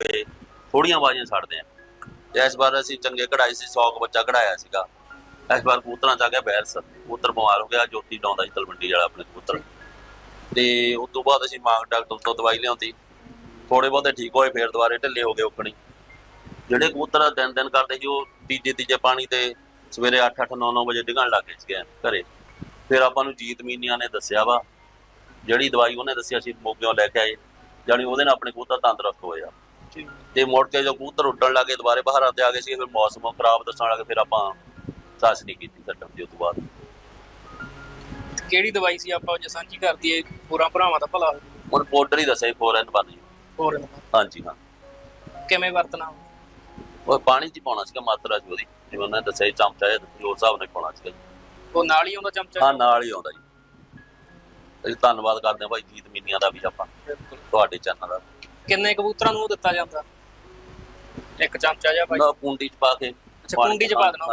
ਕੇ ਥੋੜੀਆਂ ਬਾਜ਼ੀਆਂ ਛੱਡਦੇ ਆ। ਤੇ ਇਸ ਵਾਰ ਅਸੀਂ ਚੰਗੇ ਕਢਾਈ ਸੀ 100 ਕੁ ਬੱਚਾ ਕਢਾਇਆ ਸੀਗਾ। ਇਸ ਵਾਰ ਕਬੂਤਰਾਂ ਚ ਆ ਗਿਆ ਬੈਰਸ। ਕਬੂਤਰ ਬਿਮਾਰ ਹੋ ਗਿਆ, ਜੋਤੀ ਡਾਉਂਦਾ ਸੀ ਤਲਵੰਡੀ ਵਾਲਾ ਆਪਣੇ ਕਬੂਤਰ। ਤੇ ਉਸ ਤੋਂ ਬਾਅਦ ਅਸੀਂ ਮਾਂ ਡਾਕਟਰ ਤੋਂ ਦਵਾਈ ਲਿਆਉਂਦੀ। ਥੋੜੇ ਬਹੁਤੇ ਠੀਕ ਹੋਏ, ਫੇਰ ਦੁਬਾਰੇ ਢਿੱਲੇ ਹੋ ਗਏ ਉੱਕਣੀ ਜਿਹੜੇ ਕਬੂਤਰ ਦਿਨ ਦਿਨ ਕਰਦੇ ਸੀ, ਉਹ ਤੀਜੇ ਤੀਜੇ ਪਾਣੀ ਤੇ ਸਵੇਰੇ 8 8 9 9 ਵਜੇ ਡਿੱਗਣ ਲੱਗ ਗਏ ਸੀਗੇ ਘਰੇ। ਫਿਰ ਆਪਾਂ ਨੂੰ ਜੀਤ ਮੀਨੀਆਂ ਨੇ ਦੱਸਿਆ ਵਾ। ਜਿਹੜੀ ਦਵਾਈ ਉਹਨੇ ਦੱਸਿਆ ਸੀ ਮੋਗਿਓ ਲੈ ਕੇ ਆਏ। ਜਾਣੀ ਉਹਦੇ ਨਾਲ ਆਪਣੇ ਕਬੂਤਰ ਤੰਦਰੁਸਤ ਹੋਏ ਆ। ਤੇ ਮੁੜ ਕੇ ਜਦੋਂ ਕਬੂਤਰ ਉੱਡਣ ਲੱਗੇ ਦੁਬਾਰੇ ਬਹਾਰਾਂ ਤੇ ਆ ਗਏ ਸੀ ਫਿਰ ਮੌਸਮ ਖਰਾਬ ਦੱਸਣ ਲੱਗੇ ਫਿਰ ਆਪਾਂ ਸਾਸ ਨਹੀਂ ਕੀਤੀ ਸੱਟਣ ਦੀ ਉਸ ਤੋਂ ਬਾਅਦ। ਕਿਹੜੀ ਦਵਾਈ ਸੀ ਆਪਾਂ ਜੇ ਸਾਂਝੀ ਕਰਦੀ ਏ ਪੂਰਾ ਭਰਾਵਾਂ ਦਾ ਭਲਾ? ਹੁਣ ਪਾਊਡਰ ਹੀ ਦੱਸਿਆ ਫੋਰਨ ਬੰਦ ਹੋਰ ਹਾਂਜੀ ਹਾਂ। ਕਿਵੇਂ ਵਰਤਣਾ ਉਹ? ਪਾਣੀ ਚ ਪਾਉਣਾ ਸੀਗਾ ਮਾਤਰਾ ਚ ਉਹਦੀ। ਜਿਵੇਂ ਉਹਨੇ ਦੱਸਿਆ ਸੀ ਚਮਚਾ ਉਸ ਹਿਸਾਬ ਨਾਲ ਹੀ ਪਾਉਣਾ ਸੀਗਾ ਜੀ। ਉਹ ਨਾਲ ਹੀ ਆਉਂਦਾ ਚਮਚਾ? ਹਾਂ ਨਾਲ ਹੀ ਆਉਂਦਾ ਜੀ। ਅਸੀਂ ਧੰਨਵਾਦ ਕਰਦੇ ਹਾਂ ਭਾਈ ਜੀਤ ਮੀਨੀਆਂ ਦਾ ਵੀ ਆਪਾਂ। ਤੁਹਾਡੇ ਚੈਨਲ ਦਾ। ਕਿੰਨੇ ਕਬੂਤਰਾਂ ਨੂੰ ਉਹ ਦਿੱਤਾ ਜਾਂਦਾ? ਇੱਕ ਚਮਚਾ ਜਾਂ ਭਾਈ। ਨਾ ਕੁੰਡੀ ਚ ਪਾ ਕੇ ਅੱਛਾ ਕੁੰਡੀ ਚ ਪਾ ਦੇਣਾ।